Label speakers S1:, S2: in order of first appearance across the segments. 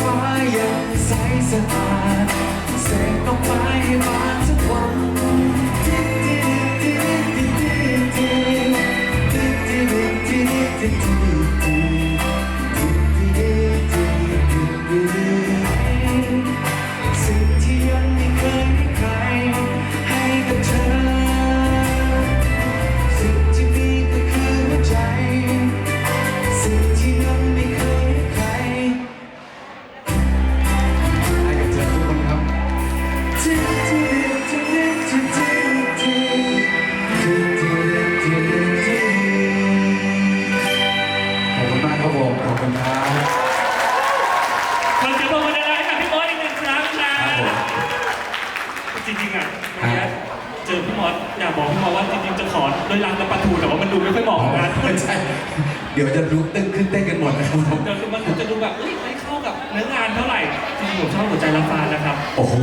S1: ฟ้ายังใสสะอาดเสกดอกไม้ให้บานสักวันดิ๊ดดิ๊ดดิ๊ดดิ๊ดดิ๊ด คุณมากครับผมขอบคุณครับ
S2: ขอเสียงปรบมือดังๆให้กับพี่มอสอีกหนึ่งครั้งครับ
S1: ครับผม
S2: จริงๆอะวันนี้เจอพี่มอสอยากบอกพี่มอสว่าจริงๆจะขอด้วยรักและปลาทูแต่ว่ามันดูไม่ค่อยเหมาะน
S1: ไม่ใช่เดี๋ยวจะรู้ตึ้งขึ้นเต้นกันหมดนะครับผม
S2: เดี๋ยวมันจะดูแบบเอ้ยไม่เข้ากับเนื้องานเท่าไหร่จริงๆผมชอบหัวใจรักฟ้านะ
S1: โอ้โห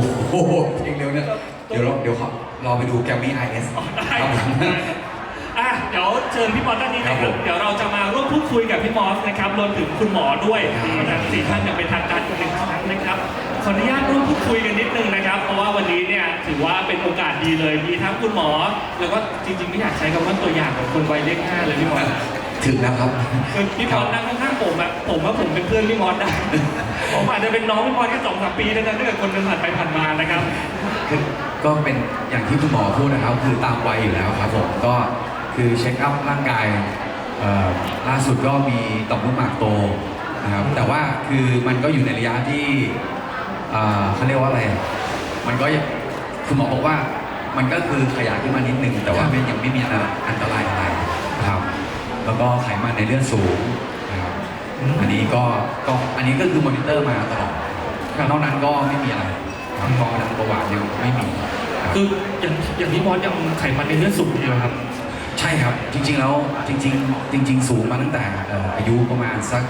S1: เพลงเร็วเนี่ย เดี๋ยวเราเดี๋ยวขอรอไปดูแกรมมี่ไอเอส
S2: ได้
S1: ครับผม
S2: อะเดี๋ยวเชิญพี่มอสด้านนี้นะค
S1: ครั
S2: รั
S1: บบผม
S2: เดี๋ยวเราจะมาร่วมพูดคุยกับพี่มอสนะครับรวมถึงคุณหมอด้วยทั้งสี่ท่านอย่างเป็นทางการกันหนึ่งครั้งนะครับขออนุญาตร่วมพูดคุยกันนิดนึงนะครับ เพราะว่าวันนี้เนี่ยถือว่าเป็นโอกาสดีเลยมีทั้งคุณหมอ แล้วก็จริงๆไม่อยากใช้คำว่าตัวอย่างของคนวัยเลขห้าเลยพี่มอส
S1: ถึงแล้วครับ
S2: คือพี่มอสนั่งข้างๆผมอะผมว่าผมเป็นเพื่อนพี่มอสได้ ผมอาจจะเป็นน้องพี่มอสแค่สองสามปีเท่านั้นถ้าเกิดคนเดินผ่านไปผ่านมานะครับ
S1: คือก็เป็นอย่างที่คุณหมอพูดนะครับ คือตามวัยอยู่แล้วครับผมก็คือเช็คอัพร่างกายเอ่อล่าสุดก็มีต่อมลูกหมากโตนะครับแต่ว่าคือมันก็อยู่ในระยะที่เอ่อเขาเรียกว่าอะไร มันก็ยังคุณหมอบอกว่ามันก็คือขยายขึ้นมานิดนึงแต่ว่ามันยังไม่มีอันตรายอะไรนะครับ แล้วก็ไขมันในเลือดสูงนะครับ อันนี้ก็ก็อันนี้ก็คือมอนิเตอร์มาตลอดนอกนั้นก็ไม่มีอะไรครับความดันเบาหวานยังไม่มีครับ
S2: คืออย่างอย่างพี่มอสยังไขมันในเลือดสูงอยู่ไหมครับ
S1: ใช่ครับจริงๆแล้วจริง ๆ จริง ๆ สูงมาตั้งแต่เอ่ออายุประมาณสัก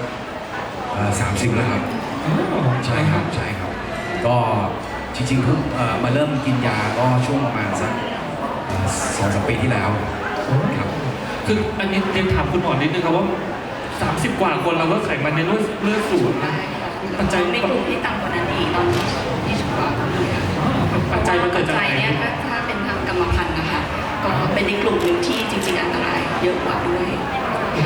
S1: สามสิบแล้วครับ ใช่ครับใช่ครับ ก็จริงๆเพิ่งเอ่อมาเริ่มกินยาก็ช่วงประมาณสักเอ่อสองสามปีที่แล้วครับ
S2: คืออันนี้เรียนถามคุณหมอนิดนึงครับว่า 30 กว่าคนเราก็ไขมันในเลือดเลือดสูงนะปัจจัย
S3: ในกลุ่มที่ต่ำกว่านั้นอีกตอนนี้ที่ฉุกว่าคนนี้ค่ะ
S2: ปัจจัยมันเกิดจาก
S3: ปัจ
S2: อะ
S3: จั
S2: ไร
S3: ยเนี่ยถ้าถ้าเป็นทางกรรมพันธุ์นะคะก็เป็นในกลุ่มหนึ่งที่จริง ๆ อันตรายเยอะกว่าด้วย
S2: อื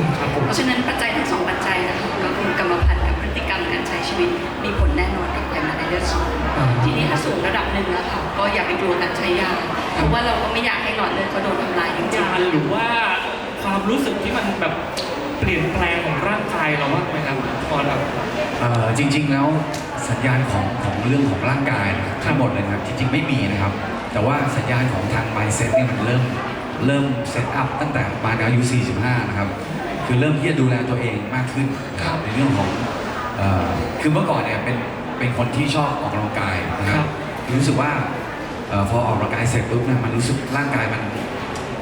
S2: มครับผม
S3: เพราะฉะนั้นปัจจัยทั้งสองปัจจัยนะคะก็คือกรรมพันธุ์กับพฤติกรรมการใช้ชีวิตมีผลแน่นอนกับไขมันในเลือดสูงทีนี้ถ้าสูงระดับหนึ่งแล้วค่ะก็อย่าไปกลัวการใช้ยาเพราะว่าเราก็ไม่อยากให้หลอดเลือดเขาโดนทำลายจริง
S2: ยาหรือว่าความรู้สึกที่มันแบบ เปลี่ยนแปลงของร่างกายเราบ้างไหมครับตอนแบบ
S1: เอ่อจริง ๆ แล้วสัญญาณของของเรื่องของร่างกายนะครับทั้งหมดเลยนะครับจริง ๆ ไม่มีนะครับ แต่ว่าสัญญาณของทาง mindset เนี่ยมันเริ่มเริ่มเซตอัพตั้งแต่ประมาณอายุ 45 นะครับ คือเริ่มที่จะดูแลตัวเองมากขึ้นนะครับในเรื่องของเอ่อคือเมื่อก่อนเนี่ยเป็นเป็นคนที่ชอบออกกำลังกายนะค
S2: ครั
S1: รับบ รู้สึกว่าเอ่อพอออกกำลังกายเสร็จปุ๊บเนี่ยมันรู้สึกร่างกายมัน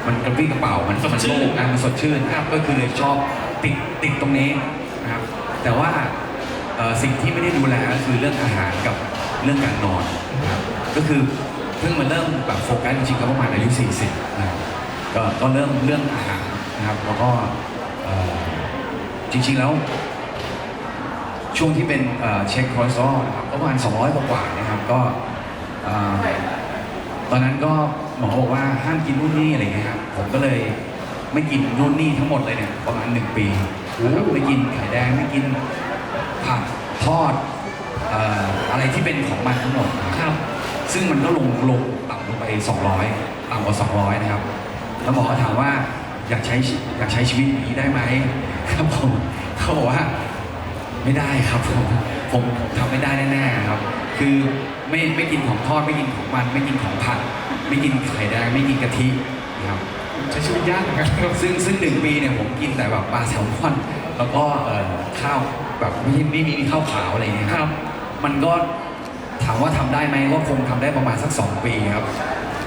S1: มันกระปรี้กระเป๋า มัน
S2: สดชื่น
S1: มัโล่งอะมันสดชื่นนะครับก็คือเลยชอบ ติดติดตรงนี้นะครับ แต่ว่าสิ่งที่ไม่ได้ดูแลก็คือเรื่องอาหารกับเรื่องการนอนนะครับก็คือเพิ่งมาเริ่มแบบโฟกัสจริงๆก็ประมาณอายุ 40นะครับก็ก็เริ่มเรื่องอาหารนะครับ แล้วก็จริงๆแล้ว ช่วงที่เป็นเช็คคอเลสอรอลนะครับก็ประมาณ 200 กว่าๆนะครับก็ตอนนั้นก็หมอบอกว่าห้ามกินนู่นนี่อะไรเงี้ยครับผมก็เลย ไม่กินนู่นนี่ทั้งหมดเลยเนี่ยประมาณหนึ่งปีนะครับไม่กินไข่แดงไม่กินผักทอดเอ่ออะไรที่เป็นของมันทั้งหมดนะครับ
S2: ครับ
S1: ซึ่งมันก็ลงลงต่ำลงไป 200 ต่ำกว่า 200 นะครับ แล้วหมอก็ถามว่าอยากใช้ชีอยากใช้ชีวิตอย่างนี้ได้ไหมครับผมเขาบอกว่าไม่ได้ครับผมผมทำไม่ได้แน่ๆครับ คือไม่ไม่กินของทอดไม่กินของมัน ไม่กินของผัดไม่กินไข่แดงไม่กินกะทินะครับ
S2: ใช้ชีวิตยากเหมือนกันครับ
S1: ซึ่งซึ่งหนึ่งปีเนี่ยผมกินแต่แบบปลาแซลมอนแล้วก็เอ่อข้าวแบบไม่ไม่มีข้าวขาวอะไรอย่างเงี้ย
S2: ครับ
S1: มันก็ถามว่าทำได้ไหมก็คงทำได้ประมาณสักสองปีครับ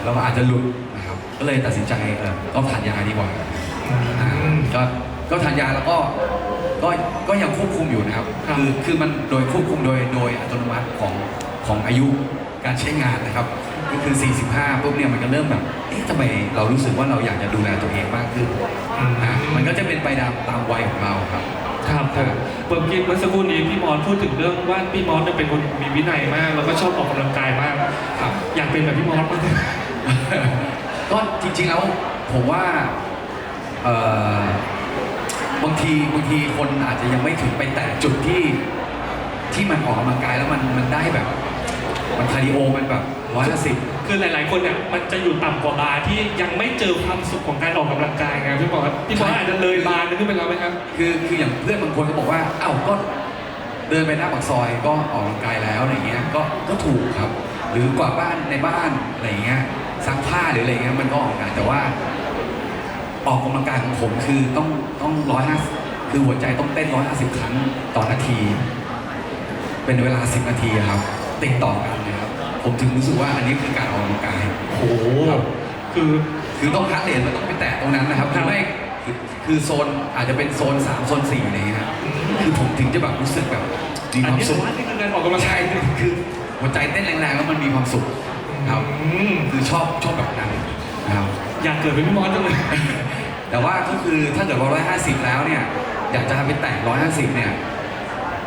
S1: แล้วก็อาจจะหลุดนะครับก็เลยตัดสินใจเออก็ทานยาดีกว่าอ่าก็ก็ทานยาแล้วก็ก็ก็ยังควบคุมอยู่นะครับ
S2: ครับ
S1: คือคือมันโดยควบคุมโดยโดยอัตโนมัติของของอายุการใช้งานนะครับ ก็คือ 45ปุ๊บเนี่ยมันก็เริ่มแบบเอ๊ะทำไมเรารู้สึกว่าเราอยากจะดูแลตัวเองมากขึ้นอ่ามันก็จะเป็นไปตามตามวัยของเราครับ
S2: ครับผมเมื่อกี้เมื่อสักครู่นี้พี่มอสพูดถึงเรื่องว่าพี่มอสเนี่ยเป็นคนมีวินัยมาก แล้วก็ชอบออกกำลังกายมาก
S1: ครับ
S2: อยากเป็นแบบพี่มอสมาก
S1: ก็จริงๆแล้วผมว่าเอ่อบางทีบางทีคนอาจจะยังไม่ถึงไปแตะจุดที่ที่มันออกกำลังกายแล้วมันมันได้แบบ มันคาร์ดิโอมันแบบ ร้อยละสิบ
S2: คือหลายๆ คนเนี่ยมันจะอยู่ต่ำกว่าบาร์ที่ยังไม่เจอความสุขของการออกกำลังกายไงพี่มอสพี่มอสอาจจะเลยบาร์นั้นขึ้นไปแล้วไหมครับ
S1: คือคืออย่างเพื่อนบางคนก็บอกว่าเอ้าก็เดินไปหน้าปากซอยก็ออกกำลังกายแล้วอะไรเงี้ยก็ก็ถูกครับ หรือกว่าดบ้านในบ้านอะไรเงี้ยซักผ้าหรืออะไรเงี้ยมันก็ออกกำลังกายแต่ว่า ออกกำลังกายของผมคือต้องต้องร้อยห้าคือหัวใจต้องเต้นร้อยห้าสิบครั้งต่อนาที เป็นเวลาสิบนาทีครับ ติดต่อกันนะครับ ผมถึงรู้สึกว่าอันนี้คือการออกกำลังกาย
S2: โอ้โหคือ
S1: คือต้องคัดเลนมันต้องไปแตะตรงนั้นนะครับ
S2: ครั
S1: คื
S2: บ
S1: อไม่คือคือโซนอาจจะเป็นโซนสามโซนสี่อะไรเงี้ยครับคือผมถึงจะแบบรู้สึกแบบมีค
S2: อัน
S1: วาม
S2: นี้
S1: สุข
S2: ว่านี่คือการออกกำลังกา
S1: ใช่
S2: ย
S1: คือหัวใจเต้นแรงๆแล้วมันมีความสุขครับ
S2: อืม
S1: คือชอบชอบแบบนั้นนะครับ
S2: อยากเกิดเป็นพี่มอสจังเลย
S1: แต่ว่าก็คือถ้าเกิดว่า 150 แล้วเนี่ย อยากจะไปแตะ150 เนี่ย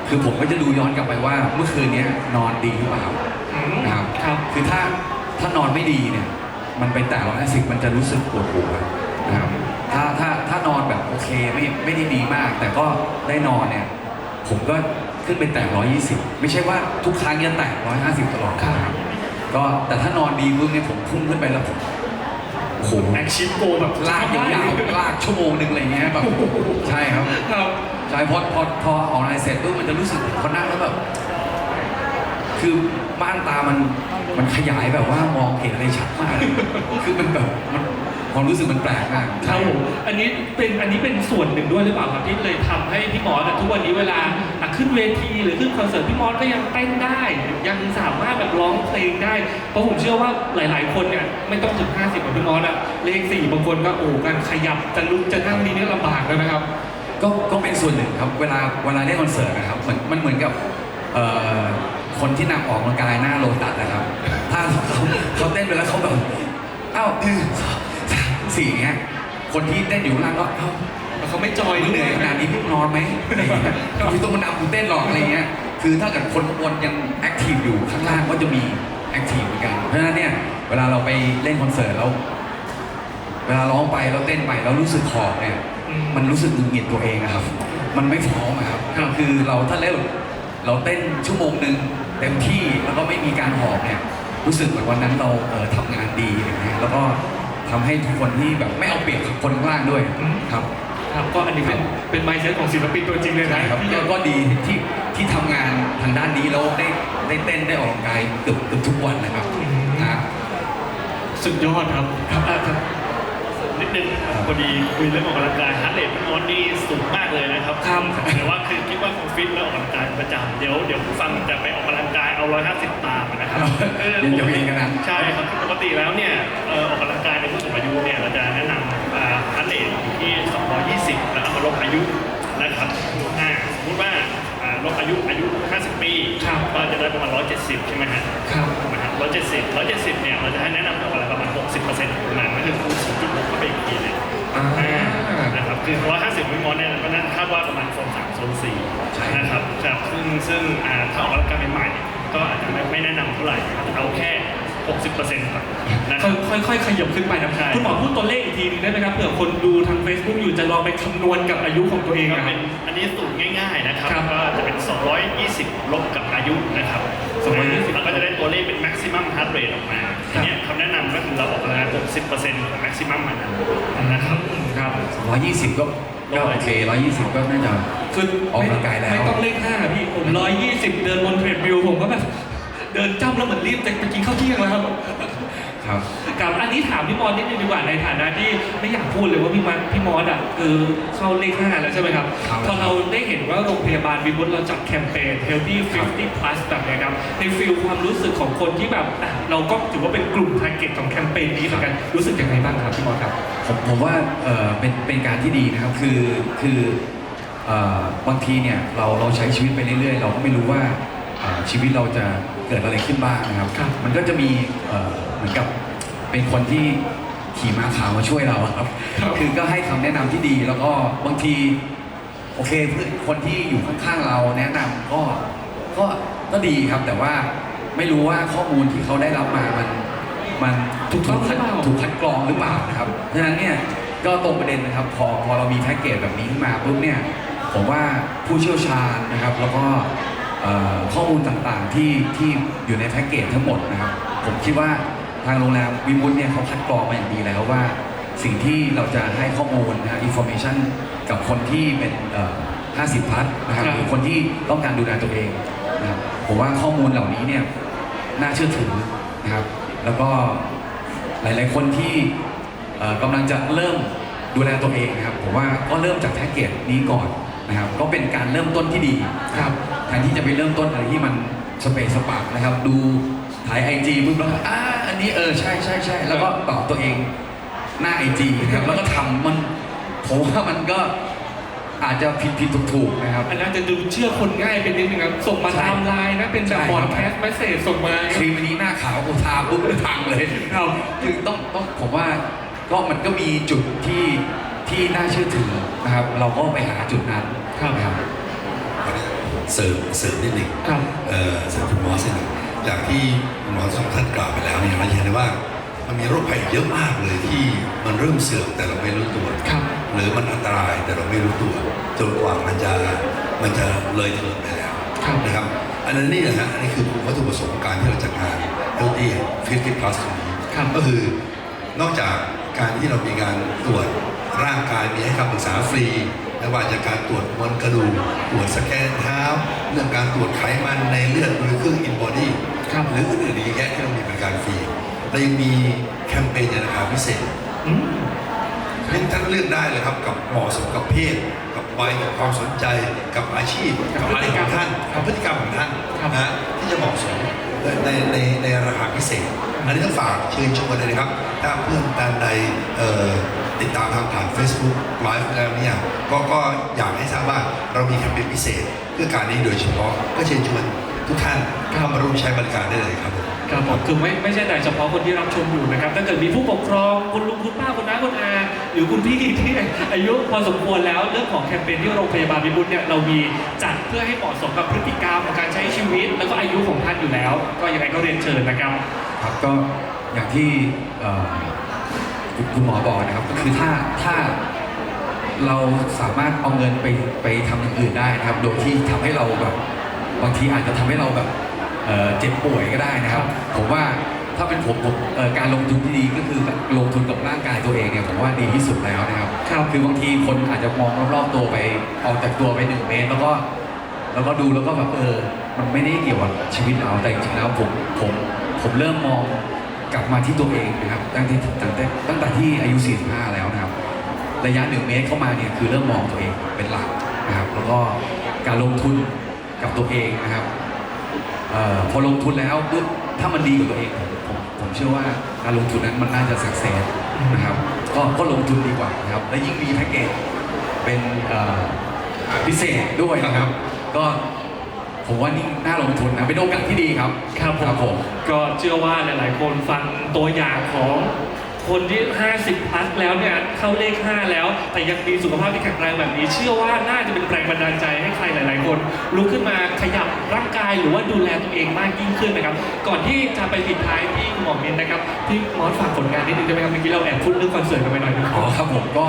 S1: คือผมก็จะดูย้อนกลับไปว่าเมื่อคืนเนี้ยนอนดีหรือเปล่า
S2: อืม
S1: นะครับ
S2: ครับ
S1: คือถ้าถ้านอนไม่ดีเนี่ย มันไปแตะ150มันจะรู้สึกปวดหัวนะครับ ถ้าถ้าถ้านอนแบบโอเคไม่ไม่ได้ดีมาก แต่ก็ได้นอนเนี่ย ผมก็ขึ้นไปแตะ120ไม่ใช่ว่าทุกครั้งจะแตะ150ตลอด
S2: ครับ
S1: นะครับ ก็แต่ถ้านอนดีปุ๊บเนี่ยผมพุ่งขึ้นไปแล้วผมโอ้โห
S2: แอคชิปโกแบบ
S1: ลากยาวๆลากชั่วโมงหนึ่งอะไรเงี้ยแบบใช่ครับ
S2: ครับ
S1: ใช่พอพอพอออกไลน์เสร็จปุ๊บมันจะรู้สึกพอนั่งแล้วแบบคือ ม่านตามันมันขยายแบบว่ามองเห็นอะไรชัดมากเลยคือมันแบบมันความรู้สึกมันแปลกมาก
S2: ครับผมอันนี้เป็นอันนี้เป็นส่วนหนึ่งด้วยหรือเปล่าครับที่เลยทำให้พี่มอสอะทุกวันนี้เวลาอะขึ้นเวทีหรือขึ้นคอนเสิร์ตพี่มอสก็ยังเต้นได้ ยังสามารถแบบร้องเพลงได้ เพราะผมเชื่อว่าหลาย ๆ คนเนี่ยไม่ต้องถึง 50แบบพี่มอสอะเลขสี่บางคนก็โอ้การขยับจะลุกจะนั่งนี่เนี่ยลำบากเลยนะครับ
S1: ก็ก็เป็นส่วนหนึ่งครับเวลาเวลาเล่นคอนเสิร์ตนะครับเหมือนมันเหมือนกับเอ่อ คนที่นำออกกำลังกายหน้าโลตัสนะครับ ถ้าเขาเขาเต้นไปแล้วเขาแบบอ้าวหนึ่งสองสามสี่เงี้ยคนที่เต้นอยู่ข้างล่างก็เอ้า
S2: แล้วเขาไม่จอย
S1: มึงเหนื่อยขนาดนี้มึงนอนไหมอะไรอย่างเงี้ยคือต้องมานำกูเต้นหรอกอะไรเงี้ยคือถ้าเกิดคนข้างบนยังแอคทีฟอยู่ข้างล่างก็จะมีแอคทีฟเหมือนกันเพราะฉะนั้นเนี่ยเวลาเราไปเล่นคอนเสิร์ตแล้วเวลาร้องไปแล้วเต้นไปแล้วรู้สึกขอบเนี่ย
S2: อืม
S1: มันรู้สึกหงุดหงิดตัวเองอะครับ มันไม่พร้อมอะครับ
S2: ครับ
S1: คือเราถ้าเล่นเราเต้นชั่วโมงหนึ่ง เต็มที่แล้วก็ไม่มีการหอบเนี่ยรู้สึกเหมือนวันนั้นเราเออทำงานดีอย่างเงี้ยแล้วก็ทำให้ทุกคนที่แบบไม่เอาเปรียบคนข้างล่างด้วยครับ
S2: ครับก็อันนี้เป็นเป็นไมเซ็ตของศิลปินตัวจริงเลยนะ
S1: ใช่ครับ
S2: ที่
S1: ก็ก็ดีที่ที่ทำงานทางด้านนี้แล้วได้ได้เต้นได้ออกกำลังกายเกือบเกือบทุกวันนะครับนะ
S2: สุดยอดครับครับอะครับ
S4: นิดนึงนะครับพอดีคุยเรื่องออกกำลังกายฮาร์ดเรทพี่มอสนี่สูงมากเลยนะครับ
S2: ครับ
S4: แต่ว่าคือคิดว่าคงฟิตแล้วออกกำลังกายประจำเดี๋ยวเดี๋ยวผู้ฟังจะไปออก 150 ตามนะครับ
S1: เดี๋ยวจะมีกันนะ
S4: ใช่ครับปกติแล้วเนี่ยเอ่อออกกำลังกายในผู้สูงอายุเนี่ยเราจะแนะนำฮาร์ดเรทอยู่ที่ 220 แล้วเอามาลดอายุนะครับอ่าสมมติว่าอ่าลดอายุอายุ 50 ปี
S2: ครับ
S4: ก็จะได้ประมาณ 170 ใช่ไหมฮะ
S2: ครับ
S4: ถูกไหมครับ170 170 เนี่ยเราจะให้แนะนำออกอะไรประมาณ 60%ของมันก็คือคูณ0.6เข้าไปอีกทีหนึง
S2: อ่า
S4: นะครับคือ150วิมอนเนี่ยก็นั่นคาดว่าประมาณโซน3โซน
S1: ใช่
S4: 4นะครับครับซึ่งซึ่งอ่าถ้าออกกำลังกายใหม่ 60%ก่อนนะค
S2: ค่
S4: รั
S2: อบ ยค่อยๆขยับขึ้นไปนะ
S4: ใช่
S2: คุณหมอพูดตัวเลขอีกทีหนึงได้ไหมครับเผื่อคนดูทาง Facebook อยู่จะลองไปคำนวณกับอายุของตัวเอง
S4: ก็
S2: นะค
S4: เป็
S2: รับ
S4: นอันนี้สูตรง่ายๆนะครับ
S2: ครับ
S4: ก็จะเป็น 220 ลบกับอายุนะครับ
S2: 220
S4: แล้วก็จะได้ตัวเลขเป็น maximum heart rate ออกมาทีเนี้ยคำแนะนำก็คือเราออกกำลังกาย60%ของ maximum มันนะครับ
S2: ครับ
S1: ร้อยยี่สิบก็ก็โอเคร้อยยี่สิบก็น่าจะ
S2: คือ
S1: ออกกำลังกายแล้ว
S2: ไม่ต้องเลขห้าพี่ผมร้อยยี่สิบเดินบนเทรดมิลผมก็แบบ เดินจ้ำแล้วเหมือนรีบจะไปกินข้าวเที่ยงแล้วครับ
S1: คครับ
S2: กับอันนี้ถามพี่มอสนิดนึงดีกว่าในฐานะที่ไม่อยากพูดเลยว่าพี่มันพี่มอสอะคือเข้าเลขห้าแล้วใช่ไหมครับ
S1: ครับ
S2: พอเราได้เห็นว่าโรงพยาบาลวิบุตเราจัดแคมเปญ Healthy 50 plus แบบเนี้ยครับในฟิลความรู้สึกของคนที่แบบอะเราก็ถือว่าเป็นกลุ่ม t a r g e t ของแคมเปญนี้เหมือนกันรู้สึกยังไงบ้างครับพี่มอสครับ
S1: ผมผมว่าเออเป็นเป็นการที่ดีนะครับคือคือเอ่อบางทีเนี่ยเราเราใช้ชีวิตไปเรื่อยๆ เราก็ไม่รู้ว่าเอ่อชีวิตเราจะ เกิดอะไรขึ้นบ้างนะครับ
S2: ครับ
S1: มันก็จะมีเอ่อเหมือนกับเป็นคนที่ขี่ม้าขาวมาช่วยเราอะครับ
S2: ครับ
S1: คือก็ให้คำแนะนำที่ดีแล้วก็บางที โอเคเพื่อนคนที่อยู่ข้างๆเราแนะนำก็ก็ก็ดีครับ แต่ว่าไม่รู้ว่าข้อมูลที่เขาได้รับมามันมัน
S2: ถูกต้องหรือเปล่า
S1: ถูกคัดกรองหรือเปล่านะครับเพราะฉะนั้นเนี่ยก็ตรงประเด็นนะครับ พอพอเรามีแพ็กเกจแบบนี้ขึ้นมาปุ๊บเนี่ยผมว่าผู้เชี่ยวชาญนะครับ แล้วก็เอ่อ ข้อมูลต่างๆที่ที่อยู่ในแพ็กเกจทั้งหมดนะครับ ผมคิดว่าทางโรงแรมวิมุตเนี่ยเขาคัดกรองมาอย่างดีแล้วว่า สิ่งที่เราจะให้ข้อมูลนะฮะอินโฟเมชันกับคนที่เป็นเอ่อ50พัทนะครับ
S2: ครับ
S1: หรือคนที่ต้องการดูแลตัวเองนะครับผมว่าข้อมูลเหล่านี้เนี่ยน่าเชื่อถือนะครับ แล้วก็หลายๆคนที่เอ่อกำลังจะเริ่มดูแลตัวเองนะครับผมว่าก็เริ่มจากแพ็กเกจนี้ก่อนนะครับ ก็เป็นการเริ่มต้นที่ดีนะครับ แทนที่จะไปเริ่มต้นอะไรที่มันสเปซสปะนะครับ ดูถ่ายไอจีปุ๊บแล้วก็อ่าอันนี้เออใช่ใช่ใช่แล้วก็ตอบตัวเองหน้าไอจีนะครับแล้วก็ทำมันผมว่ามันก็อาจจะผิดผิดถูกถูกๆนะครับ
S2: อันนั้นจะดูเชื่อคนง่ายเป็นนิดนึงครับ ส่งมา
S1: ใช่
S2: ตามไลน์นะเป็นแบบ
S1: ใช่
S2: บอดแคสต์เมสเซจส่งมา
S1: ครีมอันนี้หน้าขาวกูทาปุ๊บพังเลย
S2: ครับ
S1: คือต้องต้องผมว่าก็มันก็มีจุดที่ที่น่าเชื่อถือนะครับ เราก็ไปหาจุดนั้น
S2: ครับ
S1: นะครับ
S5: เสริมเสริมนิดหนึ่ง
S2: ครับ
S5: เอ่อเสริมคุณหมอสิหนึ่งจากที่คุณหมอสองท่านกล่าวไปแล้วเนี่ยเราเห็นได้ว่ามันมีโรคภัยเยอะมากเลยที่มันเริ่มเสื่อมแต่เราไม่รู้ตัว
S2: ครับ
S5: หรือมันอันตรายแต่เราไม่รู้ตัวจนกว่ามันจะมันจะเลยเถิดไปแล้ว
S2: ครับ
S5: นะครับ อันนั้นนี่แหละฮะอันนี้คือวัตถุประสงค์ของการที่เราจัดงาน Healthy 50 plus ตรงนี้
S2: ครับ
S5: ก็คือนอกจากการที่เรามีการตรวจร่างกายมีให้คำปรึกษาฟรี ไม่ว่าจะการตรวจมวลกระดูกตรวจสแกนเท้า เรื่องการตรวจไขมันในเลือดหรือเครื่องอินบอดี้
S2: ครับ
S5: หรืออื่นๆอีกแยะที่เรามีบริการฟรีเรายังมีแคมเปญในราคาพิเศษ
S2: อืม
S5: เพราะฉะนั้นท่านเลือกได้เลยครับกับเหมาะสมกับเพศ กับวัยกับความสนใจกับอาชีพ
S2: กับ
S5: กับอะไรของท่านกับพฤติกรรมของท่าน
S2: ครับ
S5: นะฮะที่จะเหมาะสมในในในในราคาพิเศษอันนี้ต้องฝากเชิญชวนเลยนะครับ ถ้าเพื่อนท่านใดเอ่อ ติดตามทางผ่าน Facebook Live แล้วเนี่ยก็ก็อยากให้ทราบว่าเรามีแคมเปญพิเศษเพื่อการนี้โดยเฉพาะก็เชิญชวนทุกท่านเข้ามาร่วมใช้บริการได้เลยครับผม
S2: ครับผมคือไม่ไม่ใช่แต่เฉพาะคนที่รับชมอยู่นะครับถ้าเกิดมีผู้ปกครองคุณลุงคุณป้าคุณน้าคุณอาหรือคุณพี่ที่อายุพอสมควรแล้วเรื่องของแคมเปญที่โรงพยาบาลวิบุตเนี่ยเรามีจัดเพื่อให้เหมาะสมกับพฤติกรรมของการใช้ชีวิต แล้วก็อายุของท่านอยู่แล้ว ก็ยังไงก็เรียนเชิญนะครับ
S1: ครับก็อย่างที่เอ่อ คุณคุณหมอบอกนะครับก็คือถ้าถ้าเราสามารถเอาเงินไปไปทำอย่างอื่นได้นะครับ โดยที่ทำให้เราแบบบางทีอาจจะทำให้เราแบบเอ่อเจ็บป่วยก็ได้นะครับ ผมว่าถ้าเป็นผมผมเอ่อการลงทุนที่ดีก็คือลงทุนกับร่างกายตัวเองเนี่ยผมว่าดีที่สุดแล้วนะครับ
S2: ครับ
S1: คือบางทีคนอาจจะมองรอบๆตัวไปออกจากตัวไปหนึ่งเมตร แล้วก็แล้วก็ดูแล้วก็แบบเออมันไม่ได้เกี่ยวกับชีวิตเราแต่จริงๆแล้วผมผมผมเริ่มมอง กลับมาที่ตัวเองนะครับตั้งแต่ตั้งแต่ตั้งแต่ที่อายุ 45 แล้วนะครับ ระยะหนึ่งเมตรเข้ามาเนี่ยคือเริ่มมองตัวเองเป็นหลักนะครับแล้วก็การลงทุนกับตัวเองนะครับเอ่อพอลงทุนแล้วปุ๊บถ้ามันดีกับตัวเองผมผมผมเชื่อว่าการลงทุนนั้นมันน่าจะสักเซสนะครับก็ก็ลงทุนดีกว่านะครับและยิ่งมีแพ็กเกจเป็นเอ่อพิเศษด้วยนะครับ ก็ ผมว่านี่น่าลงทุนนะเป็นโอกาสที่ดีครับ
S2: ครับผม
S1: ครับผม
S2: ก็เชื่อว่าหลาย ๆ คนฟังตัวอย่างของคนที่ 50 plus แล้วเนี่ยเข้าเลข 5 แล้ว แต่ยังมีสุขภาพที่แข็งแรงแบบนี้ เชื่อว่าน่าจะเป็นแรงบันดาลใจให้ใครหลาย ๆ คนลุกขึ้นมาขยับร่างกายหรือว่าดูแลตัวเองมากยิ่งขึ้นนะครับ ก่อนที่จะไปปิดท้ายที่คุณหมอมินนะครับพี่มอสฝากผลงานนิดนึงได้ไหมครับเมื่อกี้เราแอบพูดเรื่องคอนเสิร์ตกันไปหน่อยนึง
S1: อ๋อครับผมก็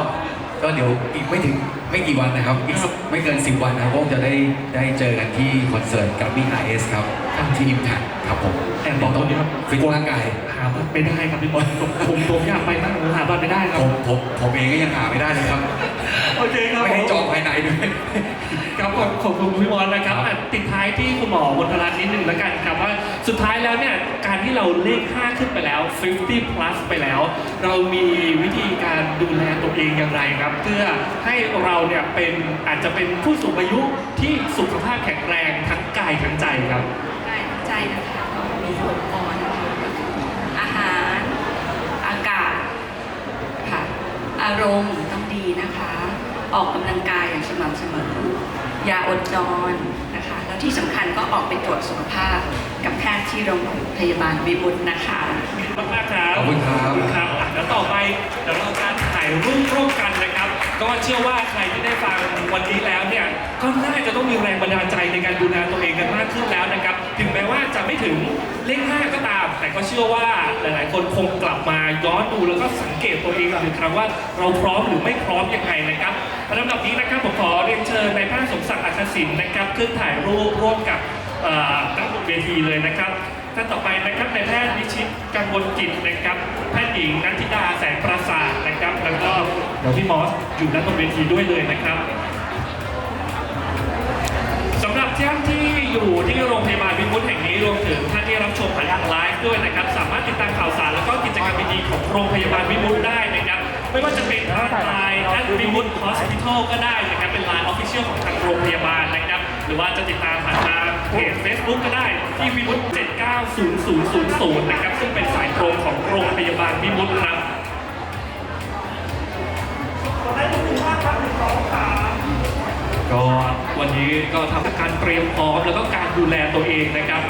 S1: ก็เดี๋ยวอีกไม่ถึงไม่กี่วันนะครับอีก
S2: ครับ
S1: ไม่เกิน 10 วันนะครับก็จะได้ได้เจอกันที่คอนเสิร์ตกับมี่ไอเอสครับที่อิมแพคครับผม
S2: แอบบอกตรงนี้ครับ
S1: ฟิตร่างกาย
S2: หาบัตรไม่ได้ครับพี่มอสผมผมผมอยากไปมากผมหาบัตรไม่ได้ครั
S1: ผ
S2: บ
S1: มผมผมเองก็ยังหาไม่ได้เลยครับ
S2: โอเคครับ
S1: ไม่ให้จองภายในด้วย
S2: ครับขอบขอบคุณพี่มอสนะครับอะปิดท้ายายที่คุณหมอมนทรัตน์นิดนึงแล้วกันครับว่า สุดท้ายแล้วเนี่ยการที่เราเลข 5 ขึ้นไปแล้ว 50 plus ไปแล้ว เรามีวิธีการดูแลตัวเองอย่างไรครับ เพื่อให้เราเนี่ยเป็นอาจจะเป็นผู้สูงอายุที่สุขภาพแข็งแรงทั้งกายทั้งใจครับ
S3: กายใจนะคะก็มีหกปอนนะคะอาหาร อากาศค่ะอารมณ์ต้องดีนะคะ ออกกำลังกายอย่างสม่ำเสมอ อย่าอดนอน ที่สำคัญก็ออกไปตรวจสุขภาพกับแพทย์ที่โรงพยาบาลวิบุตรนะคะ
S2: ขอบคุณมากๆครับ
S1: ขอบคุณครับ
S2: ครับอะแล้วต่อไปเดี๋ยวเราการถ่ายรูปร่วมกันนะครับ ก็เชื่อว่าใครที่ได้ฟังวันนี้แล้วเนี่ยก็น่าจะต้องมีแรงบันดาลใจในการดูแลตัวเองกันมากขึ้นแล้วนะครับ ถึงแม้ว่าจะไม่ถึงเลขห้าก็ตาม แต่ก็เชื่อว่าหลาย ๆ คนคงกลับมาย้อนดูแล้วก็สังเกตตัวเองอีกครั้งว่าเราพร้อมหรือไม่พร้อมยังไงนะครับลำดับนี้นะครับผมขอเรียนเชิญนายแพทย์สมศักดิ์อัคศิลป์นะครับขึ้นถ่ายรูปร่วมกับตั้งบนเวทีเลยนะครับท่านต่อไปนะครับนายแพทย์วิชิตกังวลกิจนะครับแพทย์หญิงนันทิดา ยวพี่มอสอยู่ด้านบนเวทีด้วยเลยนะครับสำหรับท่านที่อยู่ที่โรงพยาบาลวิมุตแห่งนี้รวมถึงท่านที่รับชมผ่านทางไลฟ์ด้วยนะครับ สามารถติดตามข่าวสารแล้วก็กิจกรรมดีๆของโรงพยาบาลวิมุตได้นะครับไม่ว่าจะเป็นทางไลน์ท่านวิมุตฮอสพิทอลก็ได้นะครับเป็นไลน์ออฟฟิเชียลของทางโรงพยาบาลนะครับ หรือว่าจะติดตามผ่านทางเพจ Facebook ก็ได้ที่วิมุต790000นะครับซึ่งเป็นสายตรงของโรงพยาบาลวิมุตครับ ก็วันนี้ก็ทำการเตรียมพร้อมแล้วก็การดูแลตัวเองนะครับ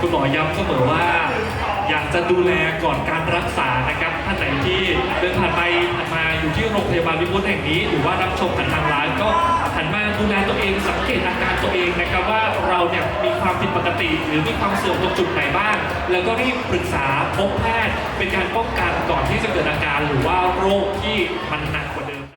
S2: คุณหมอย้ำเสมอว่า อยากจะดูแลก่อนการรักษานะครับ ท่านไหนที่เดินผ่านไปผ่านมาอยู่ที่โรงพยาบาลวิมุตแห่งนี้ หรือว่ารับชมผ่านทางไลน์ก็หันมาดูแลตัวเองสังเกตอาการตัวเองนะครับว่าเราเนี่ยมีความผิดปกติ หรือมีความเสื่อมตรงจุดไหนบ้าง แล้วก็รีบปรึกษาพบแพทย์เป็นการป้องกันก่อนที่จะเกิดอาการ หรือว่าโรคที่มัน